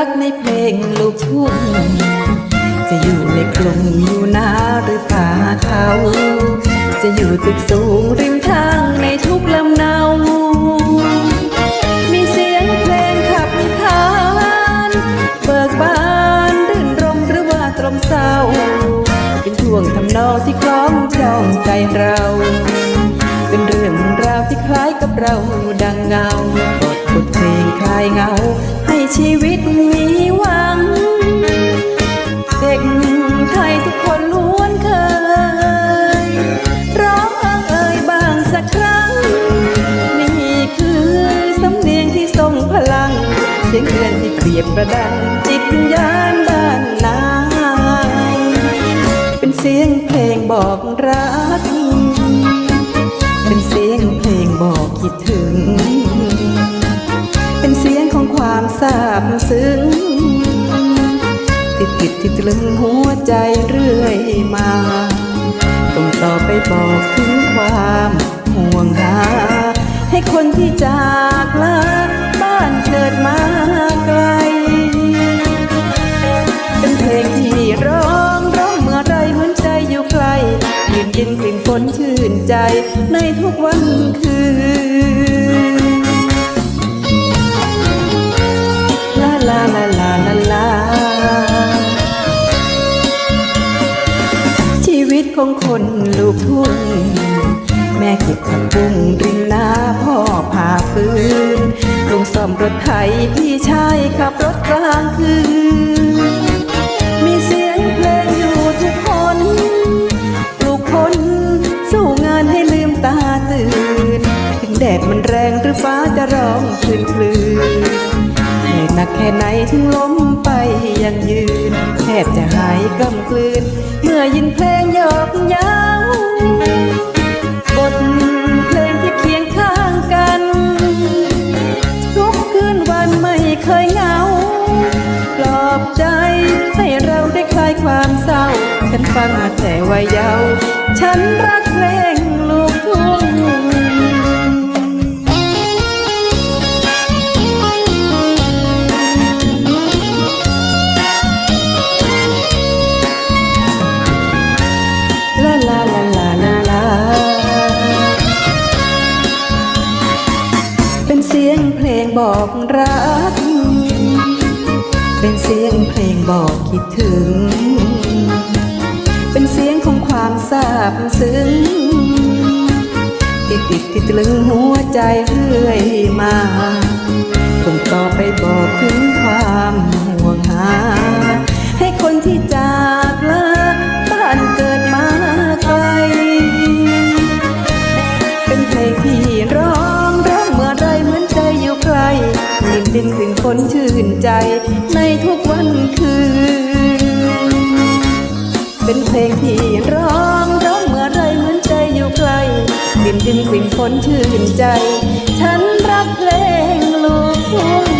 รักในเพลงลูกทุ่งจะอยู่ในกลุ่มอยู่นาหรือป่าเขา จะอยู่ตึกสูงริมทางในทุกลำเนา มีเสียงเพลงขับขานเบิกบานรื่นรมหรือว่าตรมเศร้า เป็นช่วงทำนองที่คล้องจองใจเรา เป็นเรื่องราวที่คล้ายกับเราดังเงาบทบทเพลงคลายเงา ชีวิตมีหวัง เด็กไทยทุกคนล้วนเคย ร้องเอ,งเอ่ยบางสักครั้ง นี่คือสำเนียงที่ทรงพลัง เสียงเรือนที่เปรียบประดัง จิตวิญญาณบ้านนาเป็นเสียงเพลงบอกรัก เป็นเสียงเพลงบอกคิดถึง ซาบซึ้ง ติดติดที่ตรึงหัวใจเรื่อยมาส่งต่อไปบอกถึงความห่วงหา ให้คนที่จากลาบ้านเกิดมาไกล เป็นเพลงที่ร้องร้องเมื่อไรเหมือนใจอยู่ไกลยืนยินกลิ่นฝนชื่นใจในทุกวันคืน คนลูกทุ่งแม่เก็บผักบุ้งริมนาพ่อพาฟืนลุงซ่อมรถไถพี่ชายขับรถกลางคืน มีเสียงเพลงอยู่ทุกคนลุกคนสู้งานให้ลืมตาตื่น ถึงแดดมันแรงหรือฟ้าจะร้องคลื่นคลื่นเหนื่อยหนักแค่ไหนถึงล้มไปยังยืน บจะหายกำกลืน เมื่อยินเพลงหยอกเย้าบทเพลงที่เคียงข้างกัน ทุกคืนวันไม่เคยเหงา ปลอบใจให้เราได้คลายความเศร้า ฉันฟังมาแต่วัยเยาว์ฉันรักเพลงลูกทุ่ง บอกรัก เป็นเสียงเพลงบอกคิดถึง เป็นเสียงของความซาบซึ้งติดติดติดลึงหัวใจเรื่อยมาคงต่อไปบอกถึงความ ใจในทุกวันคืน เป็นเพลงที่ร้องร้องเมื่อไรเหมือนใจอยู่ไกลดินดินกลิ่นฝนชื่นใจ ฉันรักเพลงลูกทุ่ง